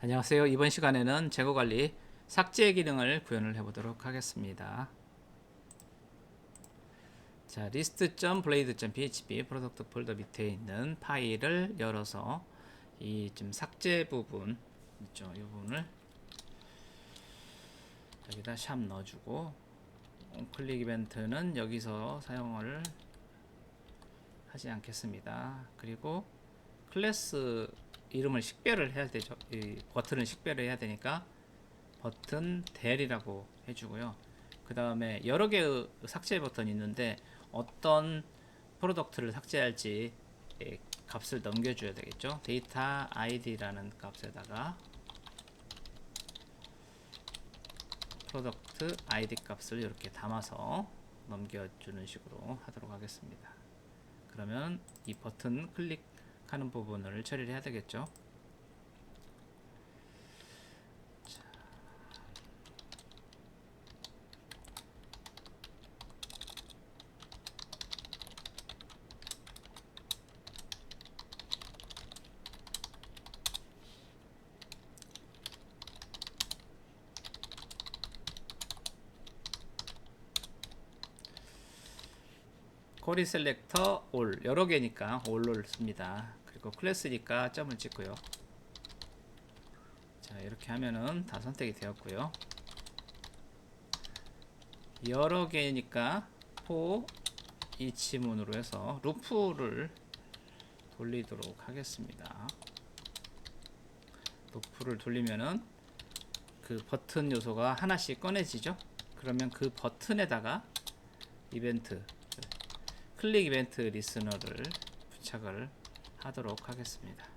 안녕하세요. 이번 시간에는 재고 관리 삭제 기능을 구현을 해보도록 하겠습니다. 자, list.blade.php 프로덕트 폴더 밑에 있는 파일을 열어서 이 좀 삭제 부분 있죠. 이 부분을 여기다 샵 넣어주고 클릭 이벤트는 여기서 사용을 하지 않겠습니다. 그리고 클래스 이름을 식별을 해야 되죠. 이 버튼을 식별을 해야 되니까 버튼 델이라고 해주고요. 그 다음에 여러 개의 삭제 버튼이 있는데 어떤 프로덕트를 삭제할지 예, 값을 넘겨줘야 되겠죠. 데이터 id라는 값에다가 프로덕트 id 값을 이렇게 담아서 넘겨주는 식으로 하도록 하겠습니다. 그러면 이 버튼 클릭 하는 부분을 처리를 해야 되겠죠. 코리 셀렉터 올 여러 개니까 올을 씁니다. 그리고 클래스니까 점을 찍고요. 자 이렇게 하면은 다 선택이 되었고요. 여러 개니까 포 이치문으로 해서 루프를 돌리도록 하겠습니다. 루프를 돌리면은 그 버튼 요소가 하나씩 꺼내지죠. 그러면 그 버튼에다가 이벤트 클릭 이벤트 리스너를 부착을 하도록 하겠습니다. 자,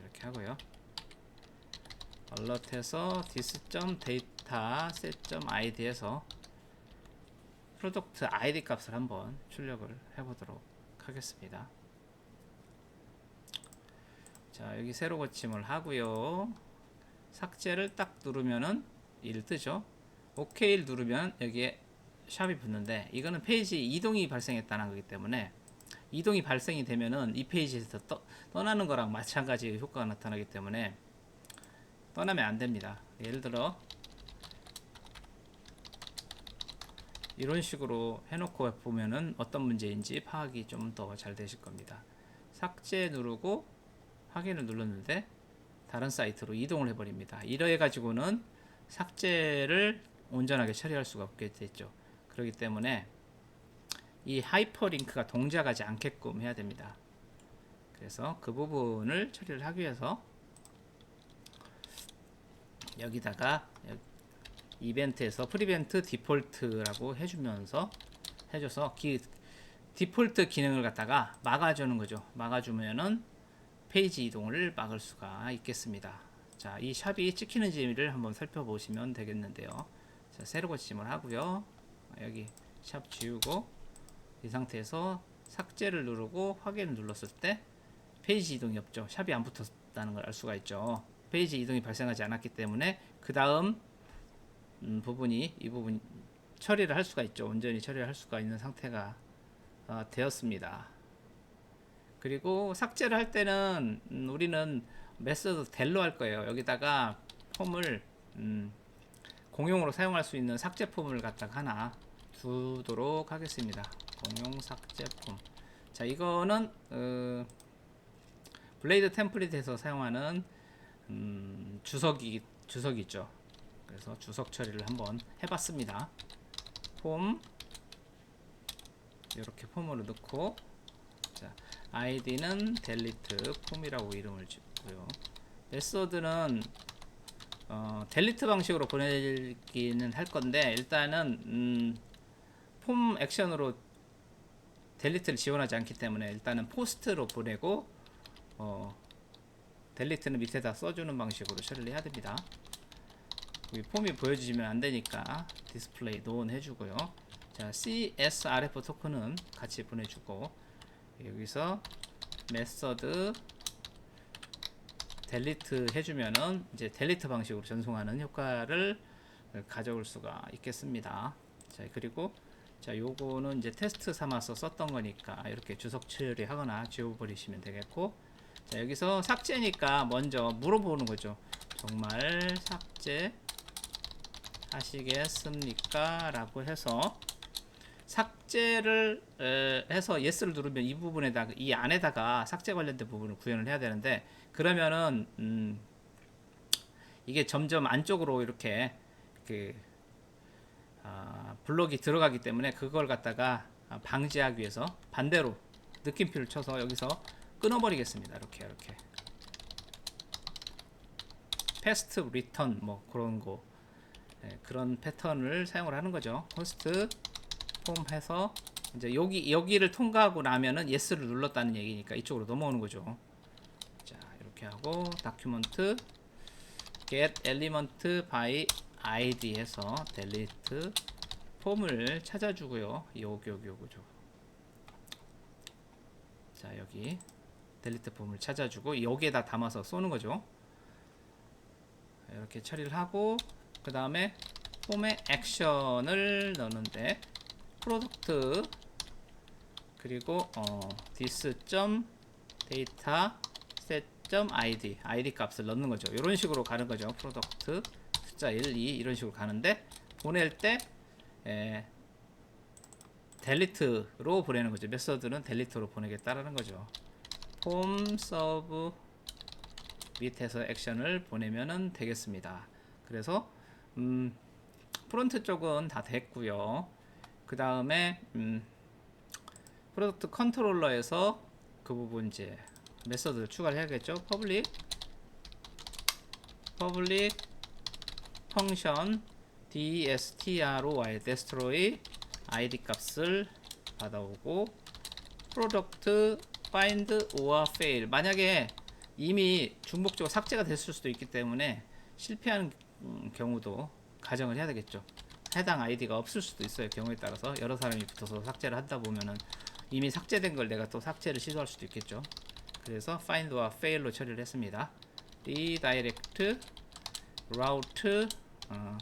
이렇게 하고요. 얼럿에서 dis.data set.id에서 프로덕트 id 값을 한번 출력을 해보도록 하겠습니다. 자, 여기 새로 고침을 하고요. 삭제를 딱 누르면은 1 뜨죠. OK를 누르면 여기에 샵이 붙는데 이거는 페이지 이동이 발생했다는 거기 때문에 이동이 발생이 되면은 이 페이지에서 떠, 떠나는 거랑 마찬가지 효과가 나타나기 때문에 떠나면 안 됩니다. 예를 들어 이런 식으로 해놓고 보면은 어떤 문제인지 파악이 좀 더 잘 되실 겁니다. 삭제 누르고 확인을 눌렀는데 다른 사이트로 이동을 해버립니다. 이래 가지고는 삭제를 온전하게 처리할 수가 없게 됐죠. 그렇기 때문에 이 하이퍼링크가 동작하지 않게끔 해야 됩니다. 그래서 그 부분을 처리를 하기 위해서 여기다가 이벤트에서 프리벤트 디폴트라고 해주면서 해줘서 기, 디폴트 기능을 갖다가 막아주는 거죠. 막아주면은 페이지 이동을 막을 수가 있겠습니다. 자, 이 샵이 찍히는지를 한번 살펴보시면 되겠는데요. 자, 새로 고침을 하고요. 여기 샵 지우고 이 상태에서 삭제를 누르고 확인을 눌렀을 때 페이지 이동이 없죠. 샵이 안 붙었다는 걸 알 수가 있죠. 페이지 이동이 발생하지 않았기 때문에 그 다음 음, 부분이 이 부분 처리를 할 수가 있죠. 온전히 처리를 할 수가 있는 상태가 어, 되었습니다. 그리고 삭제를 할 때는 음, 우리는 메서드 델로 할 거예요. 여기다가 폼을 음, 공용으로 사용할 수 있는 삭제 폼을 갖다가 하나 두도록 하겠습니다. 공용 삭제 폼. 자, 이거는 어, 블레이드 템플릿에서 사용하는 음, 주석이 주석이 있죠. 그래서 주석 처리를 한번 해봤습니다. 폼 이렇게 폼으로 넣고 자 아이디는 델리트 폼이라고 이름을 짓고요. 메소드는 어, 델리트 방식으로 보내기는 할 건데 일단은 음, 폼 액션으로 델리트를 지원하지 않기 때문에 일단은 포스트로 보내고 어, 델리트는 밑에다 써주는 방식으로 처리를 해야 됩니다. 여기 폼이 보여주시면 안 되니까 디스플레이 논 해주고요. 자, CSRF 토큰은 같이 보내주고 여기서 메서드 델리트 해주면은 이제 델리트 방식으로 전송하는 효과를 가져올 수가 있겠습니다. 자, 그리고 자, 요거는 이제 테스트 삼아서 썼던 거니까 이렇게 주석 처리하거나 지워버리시면 되겠고, 자, 자, 여기서 삭제니까 먼저 물어보는 거죠. 정말 삭제 하시겠습니까? 라고 해서 삭제를 에, 해서 yes를 누르면 이 부분에다가 이 안에다가 삭제 관련된 부분을 구현을 해야 되는데 그러면은 음, 이게 점점 안쪽으로 이렇게 그 아, 블록이 들어가기 때문에 그걸 갖다가 아, 방지하기 위해서 반대로 느낌표를 쳐서 여기서 끊어버리겠습니다. 이렇게 이렇게 패스트 리턴 뭐 그런 거 예, 그런 패턴을 사용을 하는 거죠. 호스트 폼 해서 이제 여기 여기를 통과하고 나면은 yes를 눌렀다는 얘기니까 이쪽으로 넘어오는 거죠. 자 이렇게 하고 다큐먼트 get element by id 해서 delete 폼을 찾아주고요. 여기 여기 요거죠. 자 여기 델리트 폼을 찾아주고 여기에다 담아서 쏘는 거죠. 이렇게 처리를 하고 그 다음에 폼에 액션을 넣는데 프로덕트 그리고 어, this 점 데이터 id id 값을 넣는 거죠. 이런 식으로 가는 거죠. 프로덕트 숫자 1, 2 이런 식으로 가는데 보낼 때 에, 델리트로 보내는 거죠. 메서드는 델리트로 보내겠다라는 거죠. 폼 서브 밑에서 액션을 보내면은 되겠습니다. 그래서 음, 프론트 쪽은 다 됐고요. 그 다음에 음, 프로덕트 컨트롤러에서 그 부분 이제 메서드 추가를 해야겠죠. 퍼블릭 퍼블릭 펑션 destroy destroy id 값을 받아오고 프로덕트 find or fail 만약에 이미 중복적으로 삭제가 됐을 수도 있기 때문에 실패하는 음, 경우도 가정을 해야 되겠죠. 해당 아이디가 없을 수도 있어요. 경우에 따라서 여러 사람이 붙어서 삭제를 하다 보면은 이미 삭제된 걸 내가 또 삭제를 시도할 수도 있겠죠. 그래서 find와 fail로 처리를 했습니다. redirect, route 어,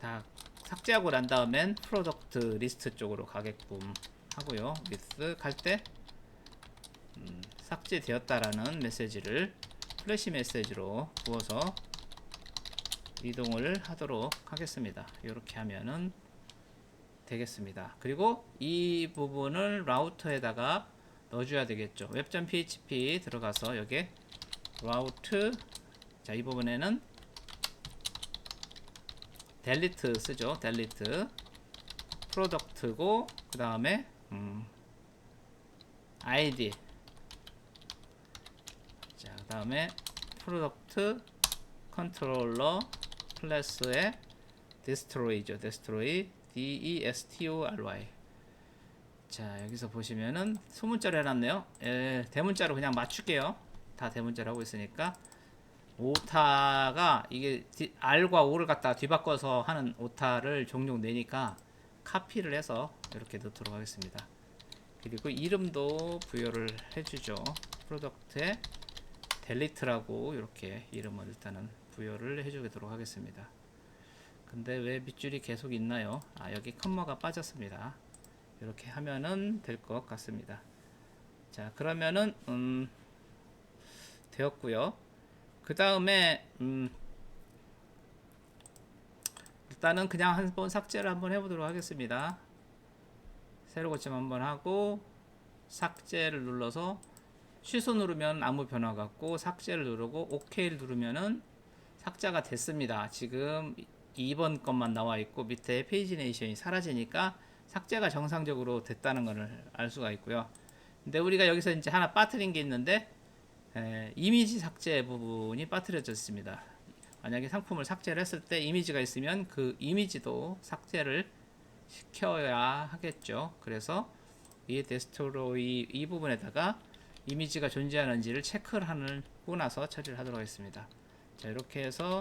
다 삭제하고 난 다음엔 프로덕트 리스트 쪽으로 가게끔 하고요. with 갈때 음, 삭제되었다라는 메시지를 플래시 메시지로 부어서 이동을 하도록 하겠습니다. 이렇게 하면은 되겠습니다. 그리고 이 부분을 라우터에다가 넣어줘야 되겠죠. 웹.php 들어가서 여기에 라우트 자 이 부분에는 델리트 쓰죠. 델리트 프로덕트고 그 다음에 음, id 자, 그 다음에 프로덕트 컨트롤러 클래스의 destroy죠. destroy d e s t o r y 자, 여기서 보시면은 소문자로 해놨네요. 에, 대문자로 그냥 맞출게요. 다 대문자로 하고 있으니까 오타가 이게 디- R과 O를 갖다 뒤바꿔서 하는 오타를 종종 내니까 카피를 해서 이렇게 넣도록 하겠습니다. 그리고 이름도 부여를 해주죠. 프로덕트에 델리트라고 이렇게 이름을 일단은 부여를 해주도록 하겠습니다. 근데 왜 밑줄이 계속 있나요? 아 여기 컴마가 빠졌습니다. 이렇게 하면은 될 것 같습니다. 자 그러면은 음 되었고요. 그 다음에 음 일단은 그냥 한번 삭제를 한번 해보도록 하겠습니다. 새로 고침 한번 하고 삭제를 눌러서 취소 누르면 아무 변화가 없고 삭제를 누르고 OK를 누르면은 삭제가 됐습니다. 지금 2번 것만 나와 있고 밑에 페이지 네이션이 사라지니까 삭제가 정상적으로 됐다는 것을 알 수가 있고요. 근데 우리가 여기서 이제 하나 빠뜨린 게 있는데 에, 이미지 삭제 부분이 빠뜨려져 있습니다. 만약에 상품을 삭제를 했을 때 이미지가 있으면 그 이미지도 삭제를 시켜야 하겠죠. 그래서 이 데스트로이 이 부분에다가 이미지가 존재하는지를 체크를 하고 나서 처리를 하도록 하겠습니다. 자 이렇게 해서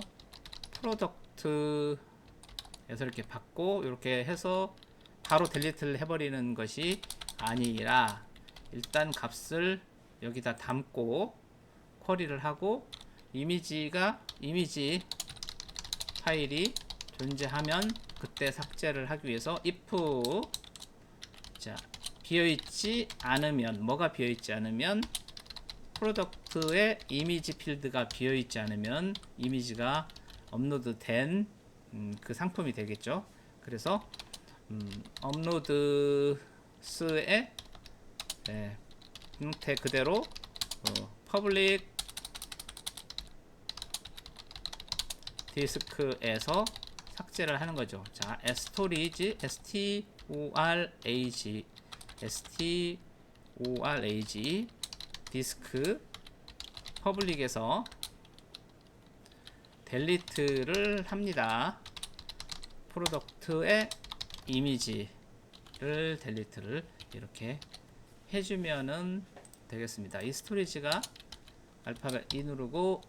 프로덕트에서 이렇게 받고 이렇게 해서 바로 델리트를 해버리는 것이 아니라 일단 값을 여기다 담고 쿼리를 하고 이미지가 이미지 파일이 존재하면 그때 삭제를 하기 위해서 if 자 비어있지 않으면 뭐가 비어있지 않으면 프로덕트의 이미지 필드가 비어 있지 않으면 이미지가 업로드된 음, 그 상품이 되겠죠. 그래서 음, 업로드 스의 네, 형태 그대로 어, 퍼블릭 디스크에서 삭제를 하는 거죠. 자, 스토리지, storage, storage 디스크 퍼블릭에서 델리트를 합니다. 프로덕트의 이미지를 델리트를 이렇게 해주면은 되겠습니다. 이 스토리지가 알파벳 E 누르고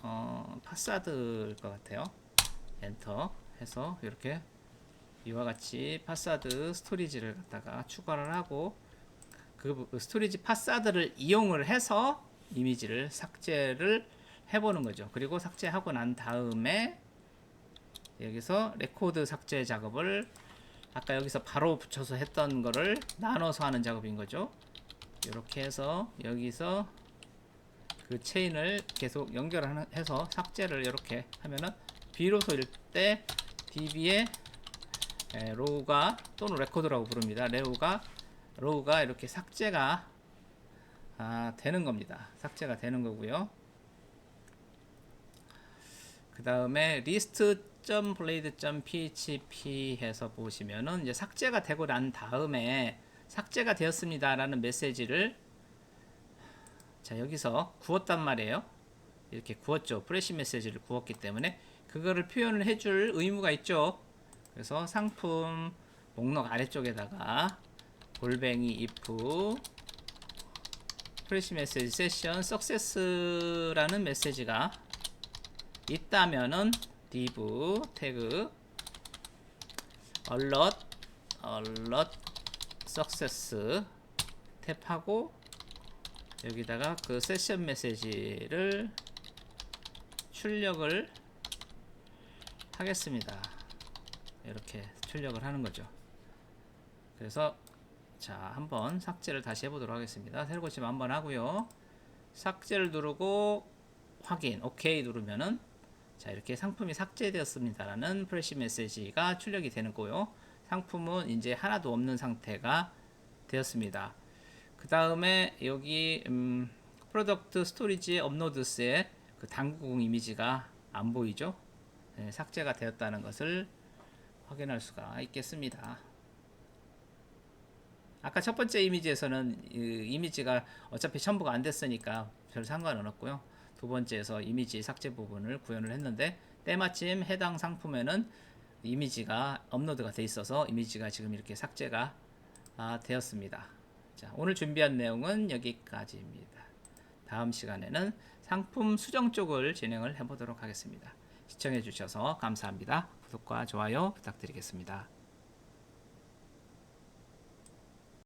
어, 파사드일 것 같아요. 엔터 해서 이렇게 이와 같이 파사드 스토리지를 갖다가 추가를 하고 그 스토리지 파사드를 이용을 해서 이미지를 삭제를 해보는 거죠. 그리고 삭제하고 난 다음에 여기서 레코드 삭제 작업을 아까 여기서 바로 붙여서 했던 거를 나눠서 하는 작업인 거죠. 이렇게 해서 여기서 그 체인을 계속 연결해서 삭제를 이렇게 하면은 비로소일 때 DB의 로우가 또는 레코드라고 부릅니다. 레우가 로우가 이렇게 삭제가 아, 되는 겁니다. 삭제가 되는 거고요. 그 다음에 list.blade.php 해서 보시면은 이제 삭제가 되고 난 다음에 삭제가 되었습니다라는 메시지를 자 여기서 구웠단 말이에요. 이렇게 구웠죠. 프레시 메시지를 구웠기 때문에 그거를 표현을 해줄 의무가 있죠. 그래서 상품 목록 아래쪽에다가 골뱅이 if 프레시 메시지 세션 석세스라는 메시지가 있다면은 div 태그 alert alert success 탭하고 여기다가 그 세션 메시지를 출력을 하겠습니다. 이렇게 출력을 하는 거죠. 그래서 자 한번 삭제를 다시 해보도록 하겠습니다. 새로 고침 한번 하고요. 삭제를 누르고 확인 오케이 누르면은 자 이렇게 상품이 삭제되었습니다라는 프레시 메시지가 출력이 되는 거요. 상품은 이제 하나도 없는 상태가 되었습니다. 그 다음에 여기 음, 프로덕트 스토리지 업로드스의 그 당구공 이미지가 안 보이죠? 네, 삭제가 되었다는 것을 확인할 수가 있겠습니다. 아까 첫 번째 이미지에서는 이 이미지가 어차피 첨부가 안 됐으니까 별 상관은 없고요. 두 번째에서 이미지 삭제 부분을 구현을 했는데 때마침 해당 상품에는 이미지가 업로드가 돼 있어서 이미지가 지금 이렇게 삭제가 아, 되었습니다. 자, 오늘 준비한 내용은 여기까지입니다. 다음 시간에는 상품 수정 쪽을 진행을 해보도록 하겠습니다. 시청해 주셔서 감사합니다. 구독과 좋아요 부탁드리겠습니다.